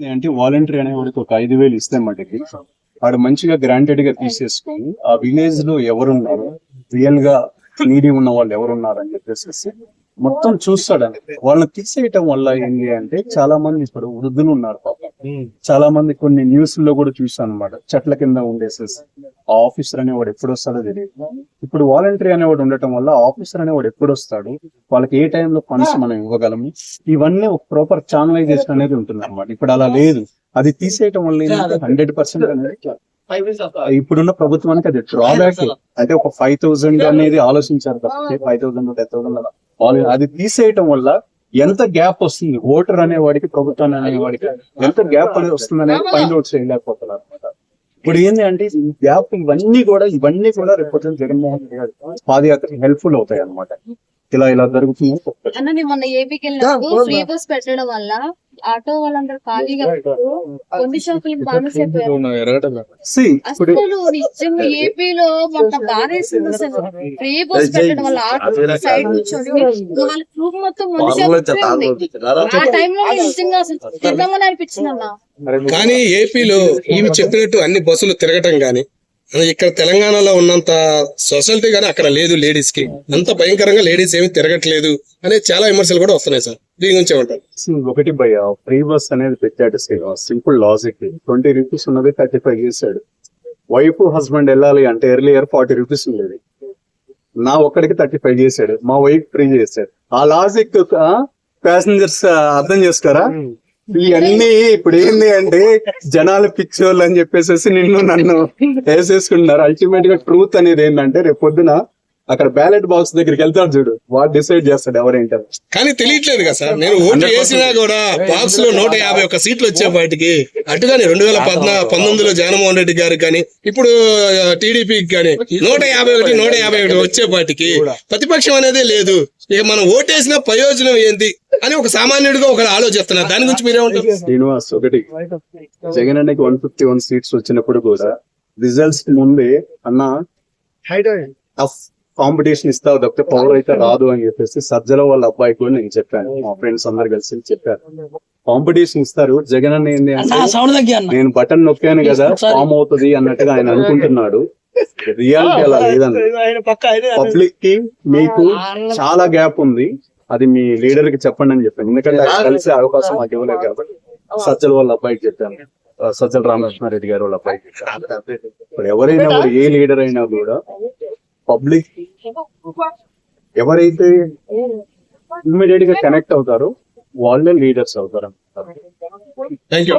అంటే వాలంటరీ అనే వాడికి ఒక ఐదు వేలు ఇస్తే మటుకి వాడు మంచిగా గ్రాంటెడ్గా తీసేసుకుని ఆ విలేజ్లో ఎవరున్నారు? రియల్గా నీడి ఉన్న వాళ్ళు ఎవరున్నారు అని చెప్పేసి మొత్తం చూస్తాడండి. వాళ్ళని తీసేయటం వల్ల ఏంటి అంటే చాలా మంది ఇప్పుడు వృద్ధులు ఉన్నారు పాపం. చాలా మంది కొన్ని న్యూస్లో కూడా చూసాను అనమాట చెట్ల కింద ఉండేసేసి ఆ ఆఫీసర్ అనేవాడు ఎప్పుడు వస్తాడో తెలియదు ఇప్పుడు వాలంటరీ అనేవాడు ఉండటం వల్ల ఆఫీసర్ అనేవాడు ఎప్పుడు వస్తాడు? వాళ్ళకి ఏ టైంలో ఫండ్స్ మనం ఇవ్వగలము? ఇవన్నీ ఒక ప్రాపర్ ఛానలైజేషన్ అనేది ఉంటుంది అనమాట ఇప్పుడు అలా లేదు. అది తీసేయటం వల్ల హండ్రెడ్ పర్సెంట్ అనేది ఇప్పుడున్న ప్రభుత్వానికి అది డ్రాబ్యాక్ అయితే ఒక ఫైవ్ థౌసండ్ అనేది ఆలోచించారు తప్పితే ఫైవ్ థౌసండ్ టెన్ థౌసండ్ అది తీసేయటం వల్ల ఎంత గ్యాప్ వస్తుంది? ఓటర్ అనేవాడికి ప్రభుత్వాన్ని అనేవాడికి ఎంత గ్యాప్ అనేది వస్తుంది అనేది ఫైండ్ అవుట్ చేయలేకపోతున్నారు. అనమాట ఇప్పుడు ఏంటి అంటే ఈ గ్యాప్ ఇవన్నీ కూడా ఇవన్నీ కూడా రేపు పొద్దున్న జగన్మోహన్ రెడ్డి గారి పాదయాత్రకి హెల్ప్ఫుల్ అవుతాయి అనమాట ఇలా ఇలా జరుగుతుంది మొన్న ఏపీకి వెళ్ళినప్పుడు ఫ్రీ బస్ పెట్టడం వల్ల ఆటో వాళ్ళందరూ ఖాళీగా కొన్ని షాపులు అసలు నిజంగా ఏపీలో మొన్న బాధేసింది అసలు. ఫ్రీ బస్ పెట్టడం వల్ల ఆటో సైడ్ కూర్చొని వాళ్ళ గ్రూప్ మొత్తం షాపులు ఆ టైంలో నిజంగా అసలు తిందామని అనిపించింది అన్న. కానీ ఏపీలో ఈమె చెప్పినట్టు అన్ని బస్సులు తిరగటం గాని ఇక్కడ తెలంగాణలో ఉన్నంత సొసైటీ గానీ అక్కడ లేదు లేడీస్కి. అంత భయంకరంగా లేడీస్ ఏమి తిరగట్లేదు అనే చాలా విమర్శలు కూడా వస్తున్నాయి సార్. దీని See, ఒకటి భయ ఫ్రీ బస్ అనేది పెట్టాడు సింపుల్ లాజిక్ ట్వంటీ రూపీస్ ఉన్నది థర్టీ ఫైవ్ చేశాడు. వైఫ్ హస్బెండ్ వెళ్ళాలి అంటే ఎర్లియర్ ఫార్టీ రూపీస్ ఉండేది. నా ఒక్కడికి థర్టీ ఫైవ్ చేశాడు. మా వైఫ్ ఫ్రీ చేశాడు ఆ లాజిక్ ప్యాసింజర్స్ అర్థం చేసుకోరా ఇవన్నీ ఇప్పుడు ఏంది అంటే జనాలు పిచ్చోళ్ళు అని చెప్పేసి నిన్ను నన్ను వేసేసుకుంటున్నారు. అల్టిమేట్గా ట్రూత్ అనేది ఏంటంటే రేపు పొద్దున అక్కడ బ్యాలెట్ బాక్స్ దగ్గరికి వెళ్తాడు చూడు. వాడు డిసైడ్ చేస్తాడు ఎవరేంటారు కానీ తెలియట్లేదు కదా సార్. నేను ఓటు వేసినా కూడా బాక్స్లో నూట యాభై ఒక్క సీట్లు వచ్చేపాటికి అటుగాని రెండు వేల పద్నా పంతొమ్మిదిలో జగన్మోహన్ రెడ్డి గారికి కానీ ఇప్పుడు టీడీపీకి కానీ నూట యాభై ఒకటి నూట యాభై ఒకటి వచ్చేపాటికి ప్రతిపక్షం అనేది లేదు. ఇక మనం ఓటేసిన ప్రయోజనం ఏంటి అని ఒక సామాన్యుడిగా ఒకరు ఆలోచిస్తున్నారు. దాని గురించి మీరేమంటారు శ్రీనివాస్ ఒకటి. జగన్ అన్నకి వన్ ఫిఫ్టీ వన్ సీట్స్ వచ్చినప్పుడు కూడా రిజల్ట్స్ ముందే అన్న కాంపిటీషన్ ఇస్తావు తప్పితే పవర్ అయితే రాదు అని చెప్పేసి సజ్జల వాళ్ళ అబ్బాయి కూడా నేను చెప్పాను. మా ఫ్రెండ్స్ అందరు కలిసి చెప్పారు. కాంపిటీషన్ ఇస్తారు. జగన్ అన్న ఏంది అంటే నేను బటన్ నొక్కాను కదా ఫామ్ అవుతుంది అన్నట్టుగా ఆయన అనుకుంటున్నాడు. రియాలిటీ అలా లేదన్న పబ్లిక్కి మీకు చాలా గ్యాప్ ఉంది. అది మీ లీడర్కి చెప్పండి అని చెప్పాను. ఎందుకంటే కలిసే అవకాశం మాకు ఇవ్వలేదు కాబట్టి సజ్జల వాళ్ళ అబ్బాయికి చెప్పాను. సజ్జల రామకృష్ణారెడ్డి గారు వాళ్ళ అబ్బాయికి ఇప్పుడు ఎవరైనా ఏ లీడర్ అయినా కూడా పబ్లిక్ ఎవరైతే ఇమ్మీడియట్గా కనెక్ట్ అవుతారో వాళ్ళే లీడర్స్ అవుతారు థ్యాంక్ యూ